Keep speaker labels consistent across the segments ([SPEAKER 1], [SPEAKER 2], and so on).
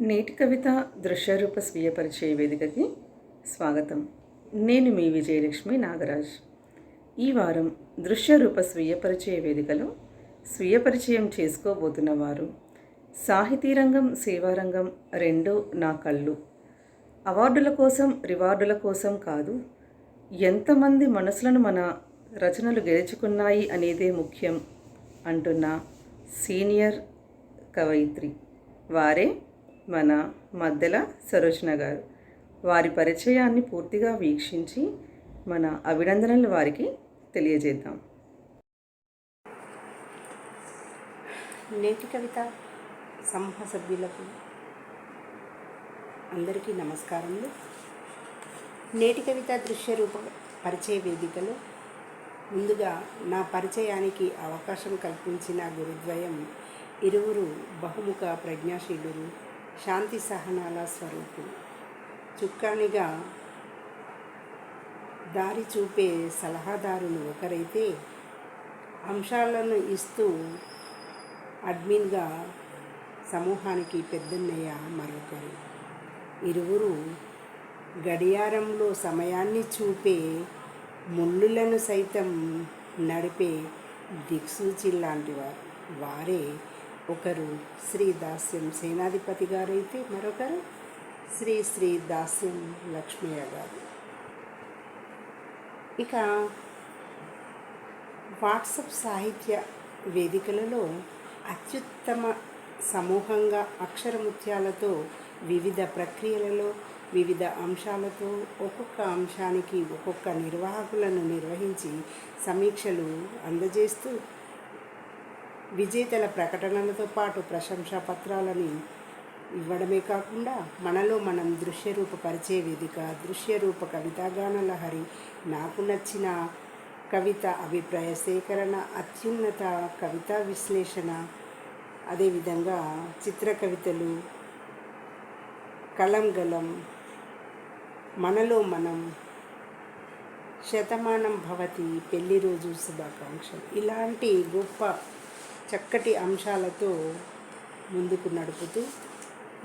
[SPEAKER 1] నేటి కవిత దృశ్యరూప స్వీయ పరిచయ వేదికకి స్వాగతం. నేను మీ విజయలక్ష్మి నాగరాజ్. ఈ వారం దృశ్యరూప స్వీయ పరిచయ వేదికలో స్వీయ పరిచయం చేసుకోబోతున్న వారు సాహితీ రంగం సేవారంగం రెండు నా కళ్ళు. అవార్డుల కోసం రివార్డుల కోసం కాదు ఎంతమంది మనసులను మన రచనలు గెలుచుకున్నాయి అనేదే ముఖ్యం అంటున్న సీనియర్ కవయిత్రి వారే మన మద్దెల సరోజన గారు. వారి పరిచయాన్ని పూర్తిగా వీక్షించి మన అభినందనలు వారికి తెలియజేద్దాం.
[SPEAKER 2] నేటి కవిత సమూహ సభ్యులకు అందరికీ నమస్కారములు. నేటి కవిత దృశ్య రూప పరిచయ వేదికలో ముందుగా నా పరిచయానికి అవకాశం కల్పించిన గురుద్వయం ఇరువురు బహుముఖ ప్రజ్ఞాశీలురు శాంతి సహనాల స్వరూపులు చుక్కానిగా దారి చూపే సలహాదారులు ఒకరైతే అంశాలను ఇస్తూ అడ్మిన్గా సమూహానికి పెద్దన్నయ్య మరొకరు. ఇరువురు గడియారంలో సమయాన్ని చూపే ముళ్ళులను సైతం నడిపే దిక్సూచి లాంటివారు వారే ఒకరు శ్రీ దాస్యం సేనాధిపతి గారైతే మరొకరు శ్రీ శ్రీ దాస్యం లక్ష్మయ్య గారు. ఇక వాట్సప్ సాహిత్య వేదికలలో అత్యుత్తమ సమూహంగా అక్షరముత్యాలతో వివిధ ప్రక్రియలలో వివిధ అంశాలతో ఒక్కొక్క అంశానికి ఒక్కొక్క నిర్వాహకులను నిర్వహించి సమీక్షలు అందజేస్తూ విజేతల ప్రకటనలతో పాటు ప్రశంసా పత్రాలని ఇవ్వడమే కాకుండా మనలో మనం దృశ్యరూప పరిచయ వేదిక దృశ్యరూప కవితాగాన లహరి నాకు నచ్చిన కవిత అభిప్రాయ సేకరణ అత్యున్నత కవితా విశ్లేషణ అదేవిధంగా చిత్ర కవితలు కలం గలం మనలో మనం శతమానం భవతి పెళ్ళి రోజు శుభాకాంక్షలు. ఇలాంటి గొప్ప చక్కటి అంశాలతో ముందుకు నడుపుతూ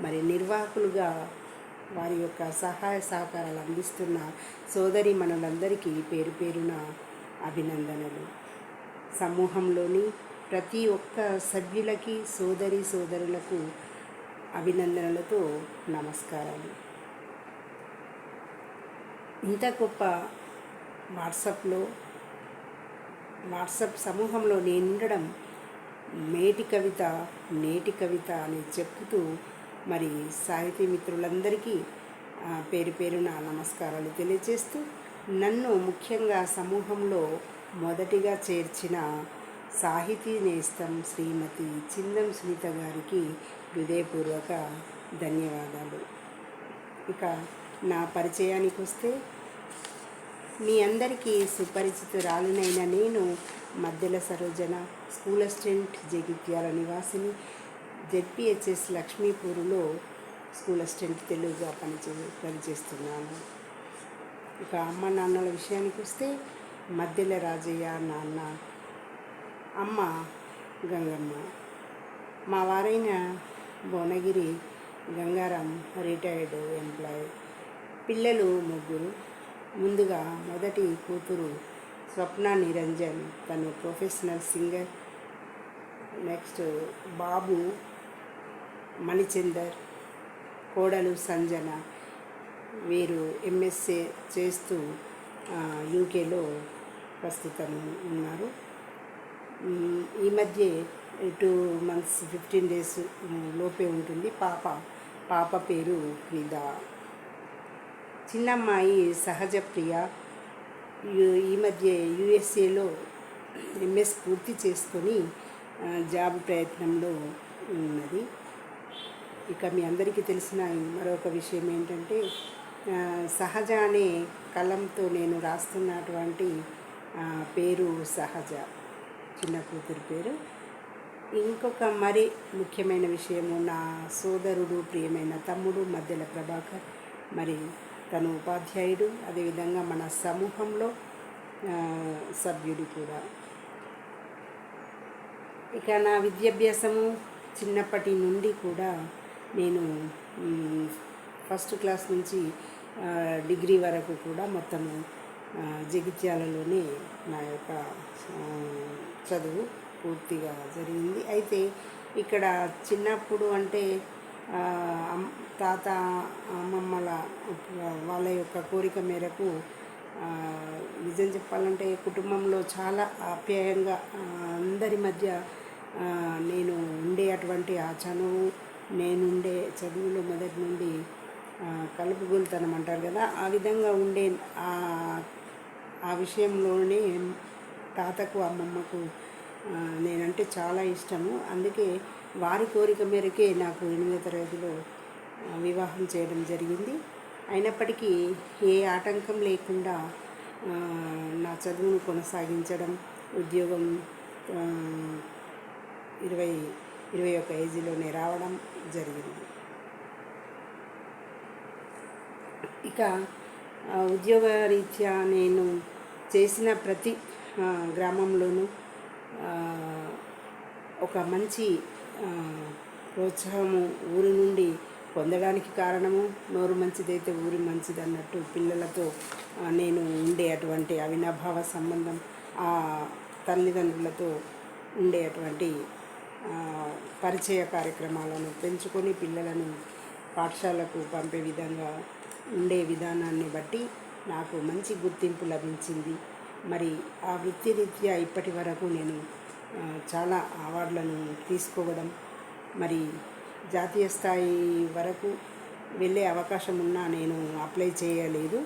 [SPEAKER 2] మరి నిర్వాహకులుగా వారి యొక్క సహాయ సహకారాలు అందిస్తున్న సోదరి మనులందరికీ పేరు పేరున అభినందనలు. సమూహంలోని ప్రతి ఒక్క సభ్యులకి సోదరి సోదరులకు అభినందనలతో నమస్కారాలు. ఇంత గొప్ప వాట్సాప్లో వాట్సాప్ సమూహంలో నేను ఉండడం మేటి కవిత నేటి కవిత అని చెప్పుతూ మరి సాహితీ మిత్రులందరికీ పేరు పేరున నమస్కారాలు తెలియజేస్తూ నన్ను ముఖ్యంగా సమూహంలో మొదటిగా చేర్చిన సాహితీ నేస్తం శ్రీమతి చిందం సునీత గారికి హృదయపూర్వక ధన్యవాదాలు. ఇక నా పరిచయానికి వస్తే మీ అందరికీ సుపరిచితురాలినైన నేను మధ్యల సరోజన స్కూల్ అసిస్టెంట్ జగిత్యాల నివాసిని. జెడ్పిహెచ్ఎస్ లక్ష్మీపూర్లో స్కూల్ అసిస్టెంట్ తెలుగుగా పనిచే పనిచేస్తున్నాను. ఇక అమ్మ నాన్నల విషయానికి వస్తే మధ్యల రాజయ్య నాన్న అమ్మ గంగమ్మ. మా వారైన భువనగిరి గంగారాం రిటైర్డ్ ఎంప్లాయీ. పిల్లలు ముగ్గురు. ముందుగా మొదటి కూతురు స్వప్న నిరంజన్ తను ప్రొఫెషనల్ సింగర్ నెక్స్ట్ బాబు మణిచందర్ కోడలు సంజన. వీరు ఎంఎస్ఏ చేస్తూ యూకేలో ప్రస్తుతం ఉన్నారు. ఈ మధ్య టూ మంత్స్ ఫిఫ్టీన్ డేస్ లోపే ఉంటుంది. పాప పాప పేరు క్రీద చిన్నమ్మాయి సహజ ప్రియ ఈ మధ్య యుఎస్ఏలో ఎంఎస్ పూర్తి చేసుకొని జాబ్ ప్రయత్నంలో ఉన్నది. ఇక మీ అందరికీ తెలిసిన మరొక విషయం ఏంటంటే సహజ అనే కలంతో నేను రాస్తున్నటువంటి పేరు సహజ. చిన్న కూతురు పేరు. ఇంకొక మరి ముఖ్యమైన విషయము నా సోదరుడు ప్రియమైన తమ్ముడు మధ్యల ప్రభాకర్. మరి తను ఉపాధ్యాయుడు అదేవిధంగా మన సమూహంలో సభ్యుడు కూడా. ఇక నా విద్యాభ్యాసము చిన్నప్పటి నుండి కూడా నేను ఫస్ట్ క్లాస్ నుంచి డిగ్రీ వరకు కూడా మొత్తము జగిత్యాలలోనే నా యొక్క చదువు పూర్తిగా జరిగింది. అయితే ఇక్కడ చిన్నప్పుడు అంటే తాత అమ్మమ్మల వాళ్ళ యొక్క కోరిక మేరకు నిజం చెప్పాలంటే కుటుంబంలో చాలా ఆప్యాయంగా అందరి మధ్య నేను ఉండే అటువంటి ఆ చనువు నేనుండే చదువులో మొదటి నుండి కలుపుగొలుతనం అంటారు కదా ఆ విధంగా ఉండే ఆ విషయంలోనే తాతకు అమ్మమ్మకు నేనంటే చాలా ఇష్టము. అందుకే వారి కోరిక మేరకే నాకు ఎనిమిదో తరగతిలో వివాహం చేయడం జరిగింది. అయినప్పటికీ ఏ ఆటంకం లేకుండా నా చదువును కొనసాగించడం ఉద్యోగం ఇరవై ఇరవై ఒక ఏజీలోనే రావడం జరిగింది. ఇక ఉద్యోగ ఉద్యోగరీత్యా నేను చేసిన ప్రతి గ్రామంలోనూ ఒక మంచి ప్రోత్సాహము ఊరి నుండి పొందడానికి కారణము నోరు మంచిదైతే ఊరి మంచిది అన్నట్టు పిల్లలతో నేను ఉండే అటువంటి అవినాభావ సంబంధం ఆ తల్లిదండ్రులతో ఉండే అటువంటి పరిచయ కార్యక్రమాలను పెంచుకొని పిల్లలను పాఠశాలకు పంపే విధంగా ఉండే విధానాన్ని బట్టి నాకు మంచి గుర్తింపు లభించింది. మరి ఆ వృత్తిరీత్యా ఇప్పటి వరకు నేను చాలా అవార్డులను తీసుకోవడం మరి జాతీయ స్థాయి వరకు వెళ్ళే అవకాశం ఉన్నా నేను అప్లై చేయలేదు.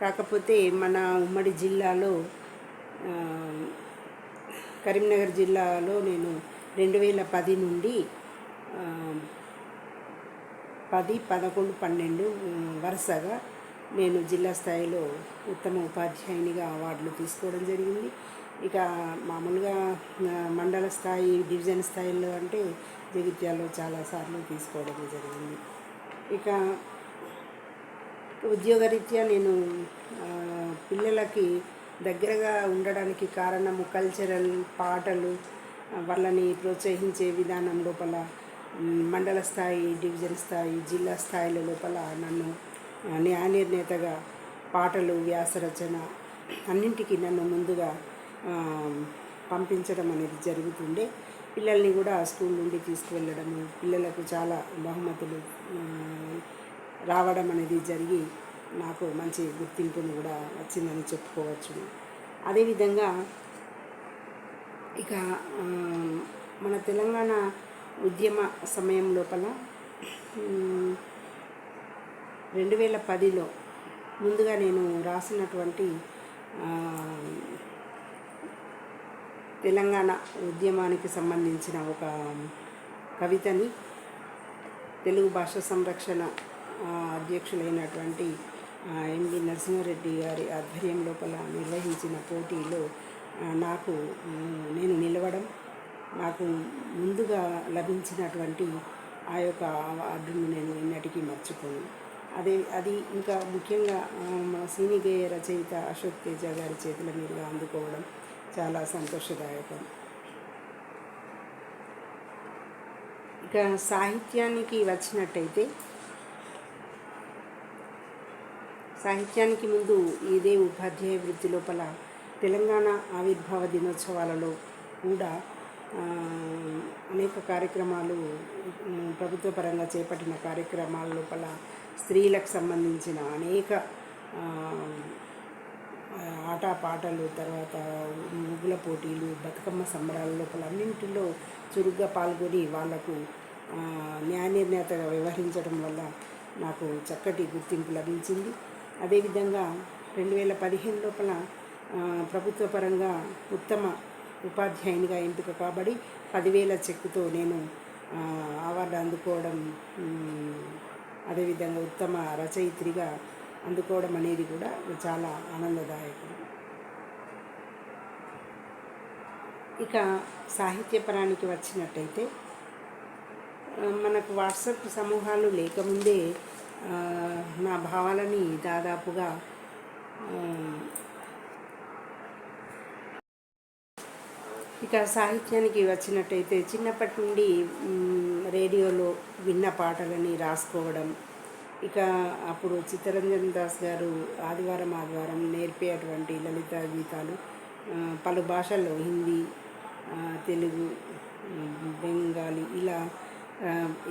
[SPEAKER 2] కాకపోతే మన ఉమ్మడి జిల్లాలో కరీంనగర్ జిల్లాలో నేను రెండు వేల పది నుండి పది పదకొండు పన్నెండు వరుసగా నేను జిల్లా స్థాయిలో ఉత్తమ ఉపాధ్యాయునిగా అవార్డులు తీసుకోవడం జరిగింది. ఇక మామూలుగా మండల స్థాయి డివిజన్ స్థాయిలో అంటే జగిత్యాలలో చాలాసార్లు తీసుకోవడం జరిగింది. ఇక ఉద్యోగరీత్యా నేను పిల్లలకి దగ్గరగా ఉండడానికి కారణము కల్చరల్ పాటలు వాళ్ళని ప్రోత్సహించే విధానం లోపల మండల స్థాయి డివిజన్ స్థాయి జిల్లా స్థాయిల లోపల నన్ను ఆ, న్యాయ నిర్ణేతగా పాటలు వ్యాసరచన అన్నింటికి నన్ను ముందుగా పంపించడం అనేది జరుగుతుండే. పిల్లల్ని కూడా స్కూల్ నుండి తీసుకువెళ్ళడము పిల్లలకు చాలా బహుమతులు రావడం అనేది జరిగి నాకు మంచి గుర్తింపును కూడా వచ్చిందని చెప్పుకోవచ్చు. అదేవిధంగా ఇక మన తెలంగాణ ఉద్యమ సమయం లోపల రెండు వేల పదిలో ముందుగా నేను రాసినటువంటి తెలంగాణ ఉద్యమానికి సంబంధించిన ఒక కవితని తెలుగు భాష సంరక్షణ అధ్యక్షులైనటువంటి ఎంవి నరసింహారెడ్డి గారి ఆధ్వర్యం లోపల నిర్వహించిన పోటీలో నాకు నేను నిలవడం నాకు ముందుగా లభించినటువంటి ఆ యొక్క అవార్డును నేను ఎన్నటికీ మర్చిపోను. అదే అది ఇంకా ముఖ్యంగా సీనిగేయ మా రచయిత అశోక్ తేజ గారి చేతుల మీదుగా అందుకోవడం చాలా సంతోషదాయకం. ఇక సాహిత్యానికి వచ్చినట్టయితే సాహిత్యానికి ముందు ఇదే ఉపాధ్యాయ వృత్తి లోపల తెలంగాణ ఆవిర్భావ దినోత్సవాలలో కూడా అనేక కార్యక్రమాలు ప్రభుత్వపరంగా ప్రభుత్వ పరంగా చేపట్టిన కార్యక్రమాల లోపల స్త్రీలకు సంబంధించిన అనేక ఆటపాటలు ఆట పాటలు తర్వాత ముగ్గుల పోటీలు బతుకమ్మ సంబరాల లోపల అన్నింటిలో చురుగ్గా పాల్గొని వాళ్ళకు న్యాయ నిర్ణేతగా వ్యవహరించడం వల్ల నాకు చక్కటి గుర్తింపు లభించింది. అదేవిధంగా రెండు వేల పదిహేను లోపల ప్రభుత్వ పరంగా ఉత్తమ ఉపాధ్యాయునిగా ఎంపిక కాబడి పదివేల చెక్కుతో నేను అవార్డు అందుకోవడం అదేవిధంగా ఉత్తమ రచయిత్రిగా అందుకోవడం అనేది కూడా చాలా ఆనందదాయకం. ఇక సాహిత్యపరానికి వచ్చినట్టయితే మనకు వాట్సాప్ సమూహాలు లేకముందే నా భావాలని దాదాపుగా ఇక సాహిత్యానికి వచ్చినట్టయితే చిన్నప్పటి నుండి రేడియోలో విన్న పాటలని రాసుకోవడం ఇక అప్పుడు చిత్తరంజన్ దాస్ గారు ఆదివారం ఆదివారం నేర్పేటువంటి లలిత గీతాలు పలు భాషల్లో హిందీ తెలుగు బెంగాలీ ఇలా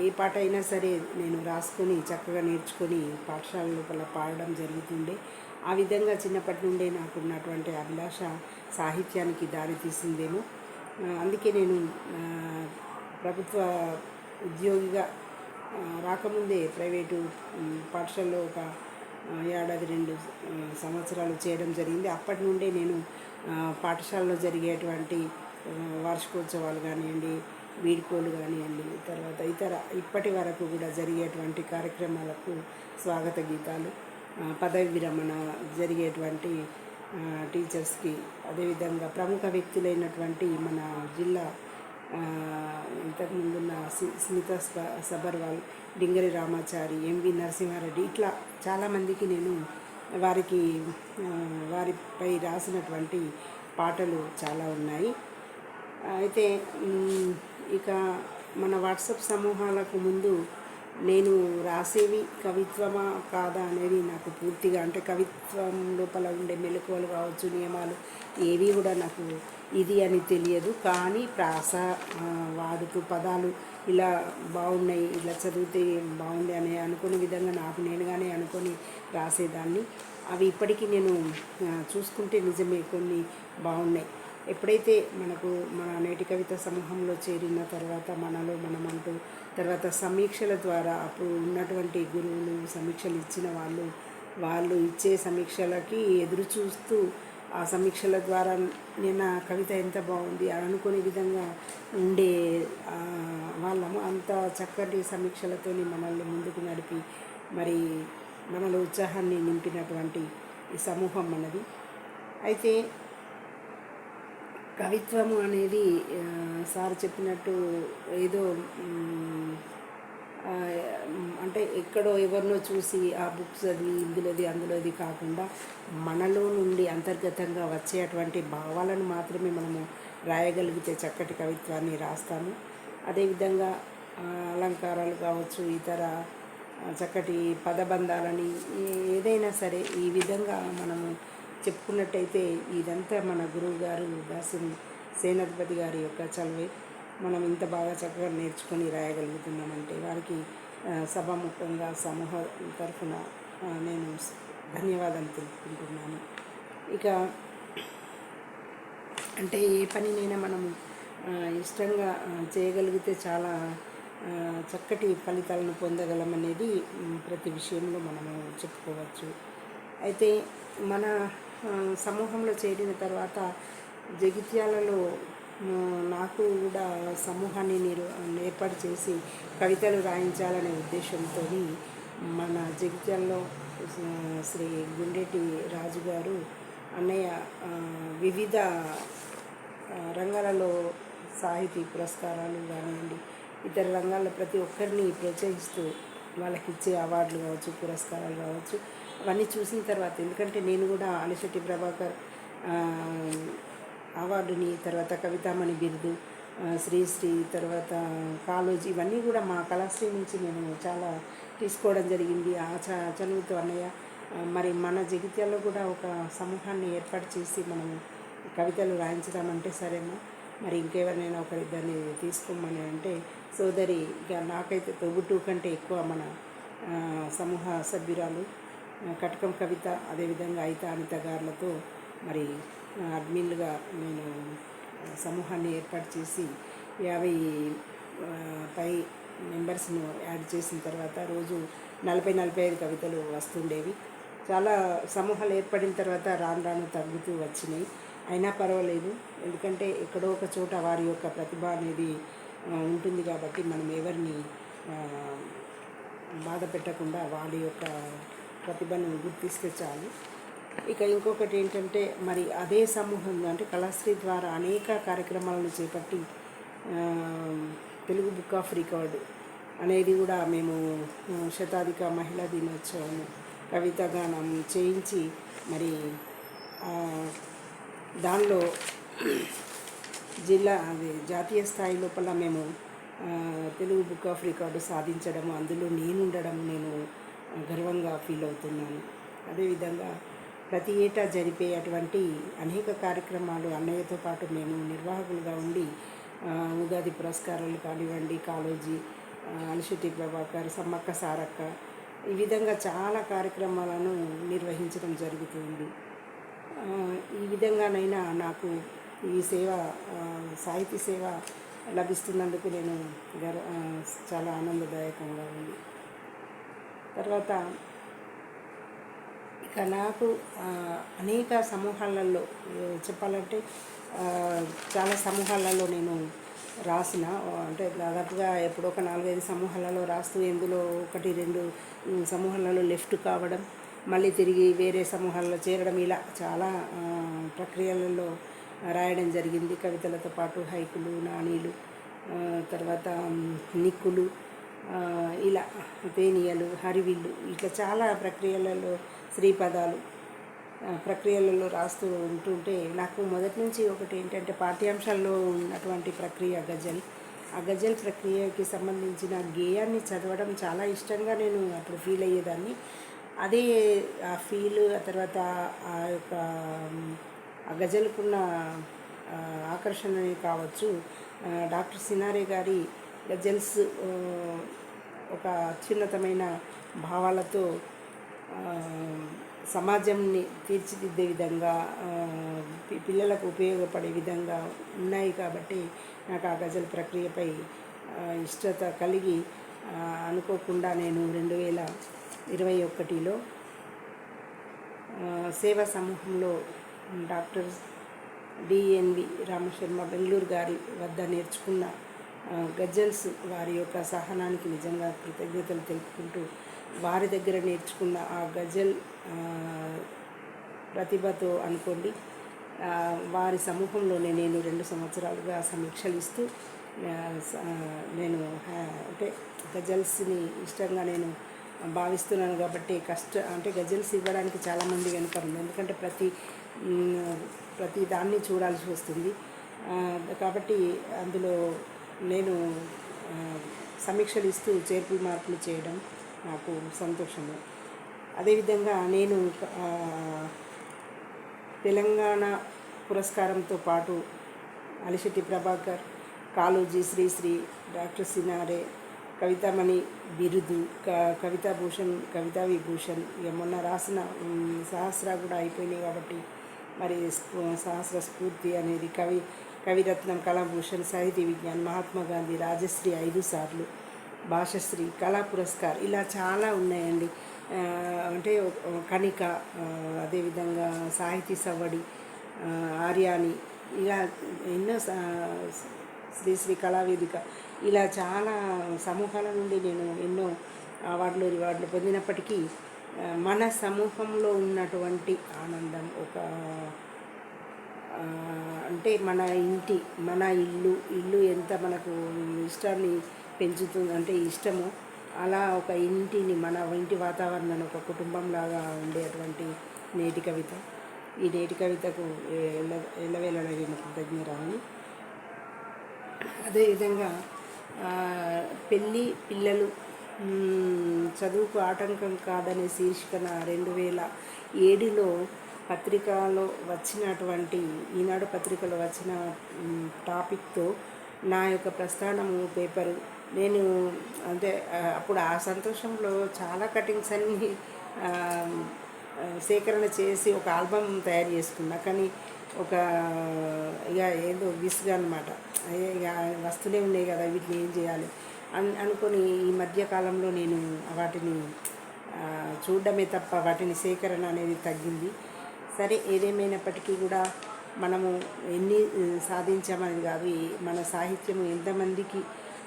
[SPEAKER 2] ఏ పాట అయినా సరే నేను రాసుకొని చక్కగా నేర్చుకొని పాఠశాల లోపల పాడడం జరుగుతుండే. ఆ విధంగా చిన్నప్పటి నుండే నాకున్నటువంటి అభిలాష సాహిత్యానికి దారి తీసిందేమో. అందుకే నేను ప్రభుత్వ ఉద్యోగిగా రాకముందే ప్రైవేటు పాఠశాలలో ఒక ఏడాది రెండు సంవత్సరాలు చేయడం జరిగింది. అప్పటి నుండే నేను పాఠశాలలో జరిగేటువంటి వార్షికోత్సవాలు కానివ్వండి వీడ్కోలు కానివ్వండి తర్వాత ఇతర ఇప్పటి వరకు కూడా జరిగేటువంటి కార్యక్రమాలకు స్వాగత గీతాలు పదవి విరమణ జరిగేటువంటి టీచర్స్కి అదేవిధంగా ప్రముఖ వ్యక్తులైనటువంటి మన జిల్లా ఇంతకుముందున్న సి స్మిత సబర్వాల్ డింగరి రామాచారి ఎంవి నరసింహారెడ్డి ఇట్లా చాలామందికి నేను వారికి వారిపై రాసినటువంటి పాటలు చాలా ఉన్నాయి. అయితే ఇక మన వాట్సాప్ సమూహాలకు ముందు నేను రాసేవి కవిత్వమా కాదా అనేది నాకు పూర్తిగా అంటే కవిత్వం లోపల ఉండే మెలకువలు కావచ్చు నియమాలు ఏవి కూడా నాకు ఇది అని తెలియదు. కానీ ప్రాస వాడుకు పదాలు ఇలా బాగున్నాయి ఇలా చదివితే బాగుంది అని అనుకునే విధంగా నాకు నేనుగానే అనుకొని రాసేదాన్ని. అవి ఇప్పటికీ నేను చూసుకుంటే నిజమే కొన్ని బాగున్నాయి. ఎప్పుడైతే మనకు మన నేటి కవిత సమూహంలో చేరిన తర్వాత మనలో మనం అంటూ తర్వాత సమీక్షల ద్వారా అప్పుడు ఉన్నటువంటి గురువులు సమీక్షలు ఇచ్చిన వాళ్ళు వాళ్ళు ఇచ్చే సమీక్షలకి ఎదురు చూస్తూ ఆ సమీక్షల ద్వారా నేను కవిత ఎంత బాగుంది అని అనుకునే విధంగా ఉండే వాళ్ళము అంత చక్కటి సమీక్షలతో మనల్ని ముందుకు నడిపి మరి మనలో ఉత్సాహాన్ని నింపినటువంటి ఈ సమూహం మనది అయితే కవిత్వము అనేది సార్ చెప్పినట్టు ఏదో అంటే ఎక్కడో ఎవరినో చూసి ఆ బుక్స్ అది ఇందులోది అందులోది కాకుండా మనలో నుండి అంతర్గతంగా వచ్చే అటువంటి భావాలను మాత్రమే మనము రాయగలిగితే చక్కటి కవిత్వాన్ని రాస్తాము. అదేవిధంగా అలంకారాలు కావచ్చు ఇతర చక్కటి పదబంధాలని ఏదైనా సరే ఈ విధంగా మనము చెప్పుకున్నట్టయితే ఇదంతా మన గురువు గారు దాసిం సేనాధిపతి గారి యొక్క చదివే మనం ఇంత బాగా చక్కగా నేర్చుకొని రాయగలుగుతున్నామంటే వారికి సభాముఖంగా సమూహ తరఫున నేను ధన్యవాదాలు తెలుపుకుంటున్నాను. ఇక అంటే ఏ పనినైనా మనము ఇష్టంగా చేయగలిగితే చాలా చక్కటి ఫలితాలను పొందగలం అనేది ప్రతి విషయంలో మనము చెప్పుకోవచ్చు. అయితే మన సమూహంలో చేరిన తర్వాత జగిత్యాలలో నాకు కూడా సమూహాన్ని నేను ఏర్పాటు చేసి కవితలు రాయించాలనే ఉద్దేశంతో మన జగిత్యాలలో శ్రీ గుండెటి రాజు గారు అన్నయ్య వివిధ రంగాలలో సాహితీ పురస్కారాలు కానివ్వండి ఇతర రంగాల్లో ప్రతి ఒక్కరిని ప్రోత్సహిస్తూ వాళ్ళకి ఇచ్చే అవార్డులు కావచ్చు పురస్కారాలు కావచ్చు అవన్నీ చూసిన తర్వాత ఎందుకంటే నేను కూడా అలిశెట్టి ప్రభాకర్ అవార్డుని తర్వాత కవితామణి బిరుదు శ్రీశ్రీ తర్వాత కాలేజ్ ఇవన్నీ కూడా మా కళాశ్రీ నుంచి నేను చాలా తీసుకోవడం జరిగింది. ఆ చ చనువుతో అన్నయ్య మరి మన జగిత్యాల్లో కూడా ఒక సమూహాన్ని ఏర్పాటు చేసి మనం కవితలు రాయించదామంటే సరేనా? మరి ఇంకెవరినైనా ఒకరిద్దరిని తీసుకోమని అంటే సోదరి ఇక నాకైతే తొగుటు కంటే ఎక్కువ మన సమూహ సభ్యురాలు కటకం కవిత అదేవిధంగా అయిత అనిత గారులతో మరి అడ్మిన్లుగా నేను సమూహాన్ని ఏర్పాటు చేసి యాభై పై మెంబర్స్ను యాడ్ చేసిన తర్వాత రోజు నలభై నలభై ఐదు కవితలు వస్తుండేవి. చాలా సమూహాలు ఏర్పడిన తర్వాత రాను రాను తగ్గుతూ వచ్చినాయి. అయినా పర్వాలేదు. ఎందుకంటే ఎక్కడో ఒక చోట వారి యొక్క ప్రతిభ అనేది ఉంటుంది కాబట్టి మనం ఎవరిని బాధ పెట్టకుండా వాళ్ళ యొక్క ప్రతిభను గుర్తిస్తే చాలు. ఇక ఇంకొకటి ఏంటంటే మరి అదే సమూహం అంటే కళాశ్రీ ద్వారా అనేక కార్యక్రమాలను చేపట్టి తెలుగు బుక్ ఆఫ్ రికార్డు అనేది కూడా మేము శతాధిక మహిళా దినోత్సవం కవితాగానం చేయించి మరి దానిలో జిల్లా అది జాతీయ స్థాయి లోపల మేము తెలుగు బుక్ ఆఫ్ రికార్డు సాధించడం అందులో నేను ఉండడం నేను గర్వంగా ఫీల్ అవుతున్నాను. అదేవిధంగా ప్రతి ఏటా జరిపే అటువంటి అనేక కార్యక్రమాలు అన్నయ్యతో పాటు మేము నిర్వాహకులుగా ఉండి ఉగాది పురస్కారాలు కానివ్వండి కాళోజీ ఆ, ప్రభాకర్ సమ్మక్క సారక్క ఈ విధంగా చాలా కార్యక్రమాలను నిర్వహించడం జరుగుతుంది. ఈ విధంగానైనా నాకు ఈ సేవ సాహిత్య సాహితీ సేవ లభిస్తున్నందుకు నేను గర్వ చాలా ఆనందదాయకంగా ఉంది. తర్వాత నాకు అనేక సమూహాలలో చెప్పాలంటే చాలా సమూహాలలో నేను రాసిన అంటే దాదాపుగా ఎప్పుడో ఒక నాలుగైదు సమూహాలలో రాస్తూ ఎందులో ఒకటి రెండు సమూహాలలో లెఫ్ట్ కావడం మళ్ళీ తిరిగి వేరే సమూహాల్లో చేరడం ఇలా చాలా ప్రక్రియలలో రాయడం జరిగింది. కవితలతో పాటు హైకులు నాణీలు తర్వాత నిక్కులు ఇలా పేనియలు హరివిల్లు ఇట్లా చాలా ప్రక్రియలలో శ్రీపదాలు ప్రక్రియలలో రాస్తూ ఉంటుంటే నాకు మొదటి నుంచి ఒకటి ఏంటంటే పాఠ్యాంశాల్లో ఉన్నటువంటి ప్రక్రియ గజల్. ఆ గజల్ ప్రక్రియకి సంబంధించిన గేయాన్ని చదవడం చాలా ఇష్టంగా నేను అప్పుడు ఫీల్ అయ్యేదాన్ని. అదే ఆ ఫీల్ ఆ తర్వాత ఆ యొక్క ఆ గజల్కున్న ఆకర్షణ కావచ్చు డాక్టర్ సినారే గారి గజల్స్ ఒక అత్యున్నతమైన భావాలతో సమాజంని తీర్చిదిద్దే విధంగా పిల్లలకు ఉపయోగపడే విధంగా ఉన్నాయి కాబట్టి నాకు ఆ గజల్ ప్రక్రియపై ఇష్టత కలిగి అనుకోకుండా నేను రెండు వేల ఇరవై ఒకటిలో సేవా సమూహంలో డాక్టర్ డిఎన్వి రామశర్మ బెంగళూరు గారి వద్ద నేర్చుకున్న గజల్స్ వారి యొక్క సహనానికి నిజంగా కృతజ్ఞతలు తెలుపుకుంటూ వారి దగ్గర నేర్చుకున్న ఆ గజల్ ప్రతిభతో అనుకోండి వారి సమూహంలోనే నేను రెండు సంవత్సరాలుగా సమీక్షలు ఇస్తూ నేను అంటే గజల్స్ని ఇష్టంగా నేను భావిస్తున్నాను కాబట్టి కష్ట అంటే గజల్స్ ఇవ్వడానికి చాలామంది వెనుక ఉంది. ఎందుకంటే ప్రతి ప్రతి దాన్ని చూడాల్సి వస్తుంది. కాబట్టి అందులో నేను సమీక్షలు ఇస్తూ చేర్పులు మార్పులు చేయడం నాకు సంతోషము. అదేవిధంగా నేను తెలంగాణ పురస్కారంతో పాటు అలిశెట్టి ప్రభాకర్ కాళోజీ శ్రీశ్రీ డాక్టర్ సినారే కవితామణి బిరుదు క కవితాభూషణ్ కవితా విభూషణ్ ఇక మొన్న రాసిన సహస్ర కూడా అయిపోయినాయి కాబట్టి మరి సహస్ర స్ఫూర్తి అనేది కవి కవిరత్నం కళాభూషణ్ సాహితీ విజ్ఞాన్ మహాత్మా గాంధీ రాజశ్రీ ఐదు సార్లు. భాషశ్రీ కళా పురస్కార్ ఇలా చాలా ఉన్నాయండి. అంటే కణిక అదేవిధంగా సాహితీ సవ్వడి ఆర్యాని ఇలా ఎన్నో సా- శ్రీశ్రీ కళావేదిక ఇలా చాలా సమూహాల నుండి నేను ఎన్నో అవార్డులు రివార్డులు పొందినప్పటికీ మన సమూహంలో ఉన్నటువంటి ఆనందం ఒక అంటే మన ఇంటి మన ఇల్లు ఇల్లు ఎంత మనకు ఇష్టాన్ని పెంచుతుంది అంటే ఇష్టము. అలా ఒక ఇంటిని మన ఇంటి వాతావరణాన్ని ఒక కుటుంబంలాగా ఉండేటువంటి నేటి కవిత. ఈ నేటి కవితకు ఎల్ల ఎల్లవేళలా నేను అదేవిధంగా పెళ్ళి పిల్లలు చదువుకు ఆటంకం కాదనే శీర్షికన రెండు వేల ఏడులో పత్రికలో వచ్చినటువంటి ఈనాడు పత్రికలో వచ్చిన టాపిక్తో నా యొక్క ప్రస్థానము పేపరు నేను అంటే అప్పుడు ఆ సంతోషంలో చాలా కటింగ్స్ అన్నీ సేకరణ చేసి ఒక ఆల్బమ్ తయారు చేసుకున్నా. కానీ ఒక ఇక ఏదో విసుగా అనమాట ఇక వస్తూనే ఉన్నాయి కదా వీటిని ఏం చేయాలి? అని అనుకొని ఈ మధ్యకాలంలో నేను వాటిని చూడడమే తప్ప వాటిని సేకరణ అనేది తగ్గింది. సరే ఏదేమైనప్పటికీ కూడా మనము ఎన్ని సాధించామనేది కాదు. మన సాహిత్యం ఎంతమందికి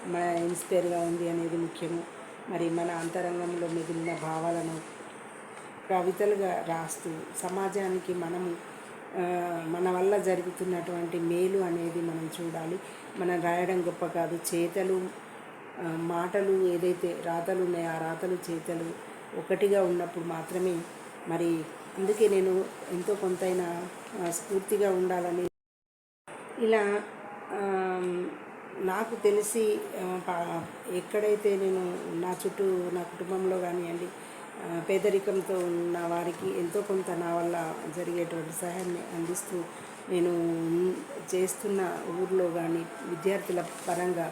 [SPEAKER 2] మన ఇన్స్పైర్గా ఉంది అనేది ముఖ్యము. మరి మన అంతరంగంలో మిగిలిన భావాలను కవితలుగా రాస్తూ సమాజానికి మనము మన వల్ల జరుగుతున్నటువంటి మేలు అనేది మనం చూడాలి. మనం రాయడం గొప్ప కాదు. చేతలు మాటలు ఏదైతే రాతలు ఉన్నాయో ఆ రాతలు చేతలు ఒకటిగా ఉన్నప్పుడు మాత్రమే మరి అందుకే నేను ఎంతో కొంతైనా స్ఫూర్తిగా ఉండాలని ఇలా నాకు తెలిసి పా- ఎక్కడైతే నేను నా చుట్టూ నా కుటుంబంలో కానివ్వండి పేదరికంతో ఉన్న వారికి ఎంతో కొంత నా వల్ల జరిగేటువంటి సహాయాన్ని అందిస్తూ నేను చేస్తున్న ఊర్లో కానీ విద్యార్థుల పరంగా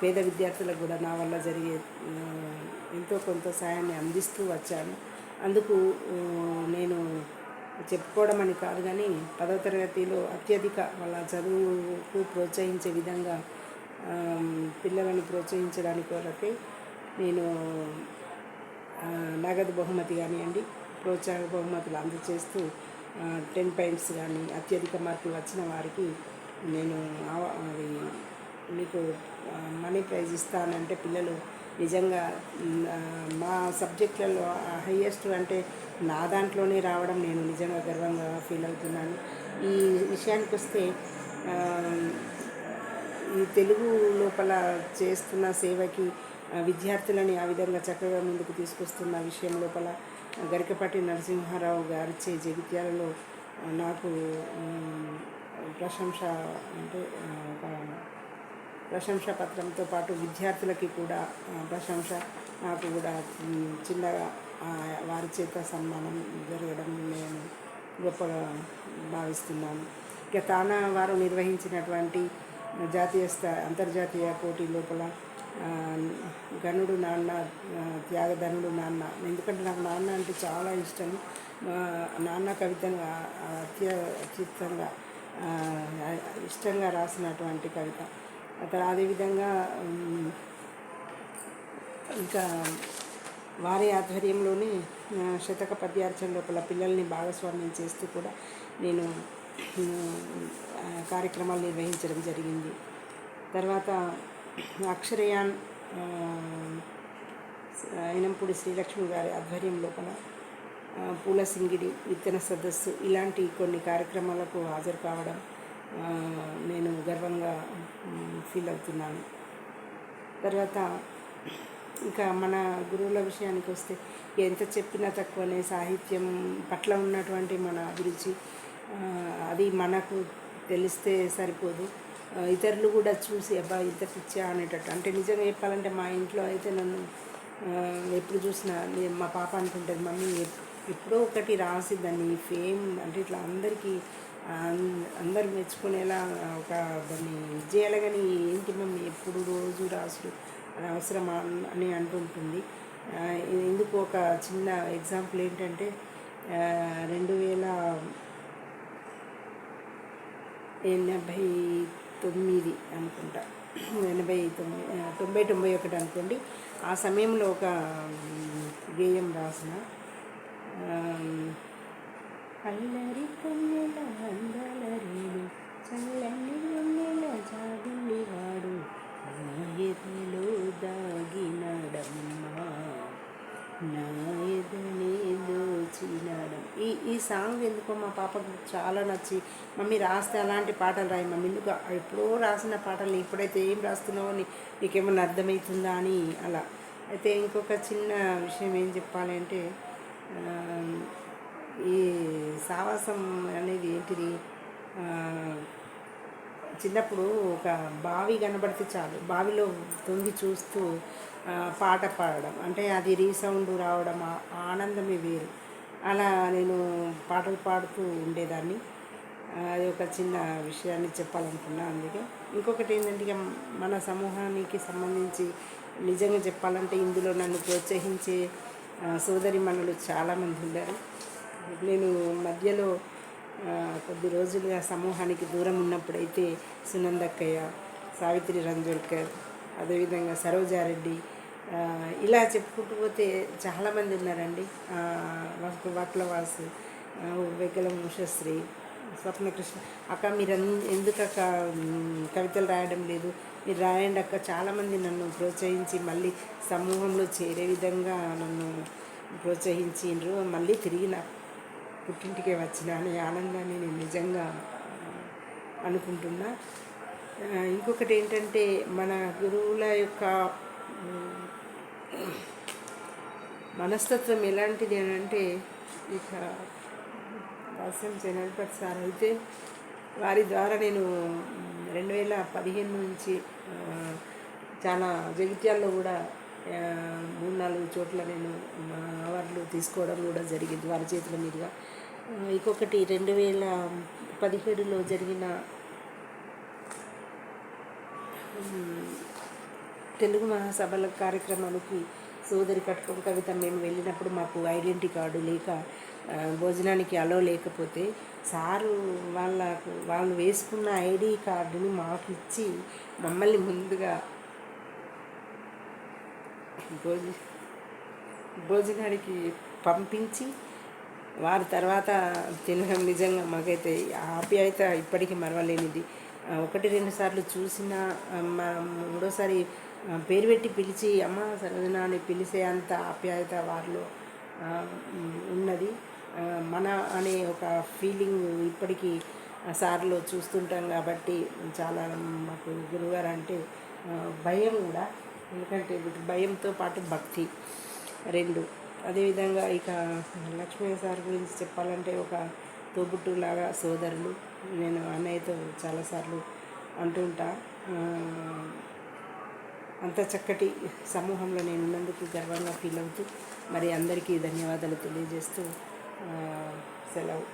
[SPEAKER 2] పేద విద్యార్థులకు కూడా నా వల్ల జరిగే ఎంతో కొంత సహాయాన్ని అందిస్తూ వచ్చాను. అందుకు నేను చెప్పుకోవడం అని కాదు కానీ పదో తరగతిలో అత్యధిక వాళ్ళ చదువుకు ప్రోత్సహించే విధంగా పిల్లలను ప్రోత్సహించడానికి కొరకే నేను నగదు బహుమతి కానివ్వండి ప్రోత్సాహ బహుమతులు అందజేస్తూ టెన్ పాయింట్స్ కానీ అత్యధిక మార్కులు వచ్చిన వారికి నేను అది మీకు మనీ ప్రైజ్ ఇస్తానంటే పిల్లలు నిజంగా ఆ, మా సబ్జెక్టులలో హయ్యెస్ట్ అంటే నా దాంట్లోనే రావడం నేను నిజంగా గర్వంగా ఫీల్ అవుతున్నాను. ఈ విషయానికి వస్తే ఈ తెలుగు లోపల చేస్తున్న సేవకి విద్యార్థులని ఆ విధంగా చక్కగా ముందుకు తీసుకొస్తున్న విషయం లోపల గరికపాటి నరసింహారావు గారిచే జగిత్యాలలో నాకు ప్రశంస అంటే ఆ, ఒక పత్రంతో పాటు విద్యార్థులకి కూడా ప్రశంస నాకు కూడా చిన్నగా వారి చేత సన్మానం జరగడం నేను గొప్పగా భావిస్తున్నాను. ఇక తానా వారు నిర్వహించినటువంటి జాతీయ స్థాయి అంతర్జాతీయ పోటీ లోపల గనుడు నాన్న త్యాగధనుడు నాన్న. ఎందుకంటే నాకు నాన్న అంటే చాలా ఇష్టం. నాన్న కవితను అత్య అత్యుత్తంగా ఇష్టంగా రాసినటువంటి కవిత. అతను అదేవిధంగా ఇంకా వారి ఆధ్వర్యంలోనే శతక పద్యార్చన లోపల పిల్లల్ని భాగస్వామ్యం చేస్తూ కూడా నేను కార్యక్రమాలు నిర్వహించడం జరిగింది. తర్వాత అక్షరయాన్ ఇనంపూడి శ్రీలక్ష్మి గారి ఆధ్వర్యం లోపల పూల సింగిడి విత్తన సదస్సు ఇలాంటి కొన్ని కార్యక్రమాలకు హాజరు కావడం నేను గర్వంగా ఫీల్ అవుతున్నాను. తర్వాత ఇంకా మన గురువుల విషయానికి వస్తే ఎంత చెప్పినా తక్కువనే సాహిత్యం పట్ల ఉన్నటువంటి మన అభిరుచి అది మనకు తెలిస్తే సరిపోదు. ఇతరులు కూడా చూసి అబ్బా ఇంత పిచ్చా అనేటట్టు. అంటే నిజంగా చెప్పాలంటే మా ఇంట్లో అయితే నన్ను ఎప్పుడు చూసినా మా పాప అంటుంటుంది మమ్మీ ఎప్పుడో ఒకటి రాసి దాన్ని ఫేమ్ అంటే ఇట్లా అందరికీ అందరు మెచ్చుకునేలా ఒక దాన్ని ఇది చేయాలి కానీ ఏంటి మమ్మీ ఎప్పుడు రోజు రాసుడు అది అవసరమా అని అంటుంటుంది. ఇందుకు ఒక చిన్న ఎగ్జాంపుల్ ఏంటంటే రెండు వేల ఎనభై తొమ్మిది అనుకుంటా. ఎనభై తొమ్మిది తొంభై తొంభై ఒకటి అనుకోండి. ఆ సమయంలో ఒక గేయం రాసిన ఆమ్, అల్లరి కన్నెల అందలరేడు చల్లని సాంగ్ ఎందుకో మా పాపకు చాలా నచ్చి మమ్మీ రాస్తే అలాంటి పాటలు రాయి మమ్మీ ఎందుకు ఎప్పుడో రాసిన పాటలు ఇప్పుడైతే ఏం రాస్తున్నావో నీ నీకేమన్నా అర్థమవుతుందా అని అలా. అయితే ఇంకొక చిన్న విషయం ఏం చెప్పాలి అంటే ఈ సావాసం అనేది ఏంటిది? చిన్నప్పుడు ఒక బావి కనబడితే చాలు బావిలో తొంగి చూస్తూ పాట పాడడం. అంటే అది రీసౌండ్ రావడం ఆనందమే వేరు. అలా నేను పాటలు పాడుతూ ఉండేదాన్ని. అది ఒక చిన్న విషయాన్ని చెప్పాలనుకున్నా అందుకే. ఇంకొకటి ఏంటంటే మన సమూహానికి సంబంధించి నిజంగా చెప్పాలంటే ఇందులో నన్ను ప్రోత్సహించే సోదరి మనులు చాలామంది ఉన్నారు. నేను మధ్యలో కొద్ది రోజులుగా సమూహానికి దూరం ఉన్నప్పుడైతే సునందక్కయ్య సావిత్రి రంజోల్కర్ అదేవిధంగా సరోజారెడ్డి ఇలా చెప్పుకుంటూ పోతే చాలామంది ఉన్నారండి. ఆ, వాసు వెగ్గల ఉషశ్రీ స్వప్నకృష్ణ. అక్క మీరు ఎన్- ఎందుకు అక్క కవితలు రాయడం లేదు? మీరు రాయండి అక్క. చాలామంది నన్ను ప్రోత్సహించి మళ్ళీ సమూహంలో చేరే విధంగా నన్ను ప్రోత్సహించిండ్రు. మళ్ళీ తిరిగి నా పుట్టింటికే వచ్చిన అనే ఆనందాన్ని నేను నిజంగా అనుకుంటున్నా. ఇంకొకటి ఏంటంటే మన గురువుల యొక్క మనస్తత్వం ఎలాంటిది అని అంటే ఇక దాస్యం జనల్పతి సార్ అయితే వారి ద్వారా నేను రెండు వేల పదిహేను నుంచి చాలా జగిత్యాల్లో కూడా మూడు నాలుగు చోట్ల నేను మా అవార్డులు తీసుకోవడం కూడా జరిగింది వారి చేతుల మీదుగా. ఇంకొకటి రెండు వేల పదిహేడులో జరిగిన తెలుగు మహాసభల కార్యక్రమానికి సోదరి కట్టుకోం కవిత మేము వెళ్ళినప్పుడు మాకు ఐడెంటిటీ కార్డు లేక భోజనానికి అలో లేకపోతే సారు వాళ్ళకు వాళ్ళు వేసుకున్న ఐడి కార్డుని మాకు ఇచ్చి మమ్మల్ని ముందుగా భోజ భోజనానికి పంపించి వారి తర్వాత తినడం నిజంగా మాకైతే ఆప్యాయత ఇప్పటికీ మరవలేనిది. ఒకటి రెండు సార్లు చూసిన మా మూడోసారి పేరు పెట్టి పిలిచి అమ్మ సరోజన అని పిలిచే అంత ఆప్యాయత వారిలో ఉన్నది. మన అనే ఒక ఫీలింగ్ ఇప్పటికీ సార్లో చూస్తుంటాం కాబట్టి చాలా మాకు గురుగారు అంటే భయం కూడా. ఎందుకంటే వీటి భయంతో పాటు భక్తి రెండు. అదేవిధంగా ఇక లక్ష్మీ సార్ గురించి చెప్పాలంటే ఒక తోబుట్టులాగా సోదరులు. నేను అన్నయ్యతో చాలాసార్లు అంటుంటా. అంత చక్కటి సమూహంలో నేను ఉన్నందుకు గర్వంగా ఫీల్ అవుతూ మరి అందరికీ ధన్యవాదాలు తెలియజేస్తూ సెలవు.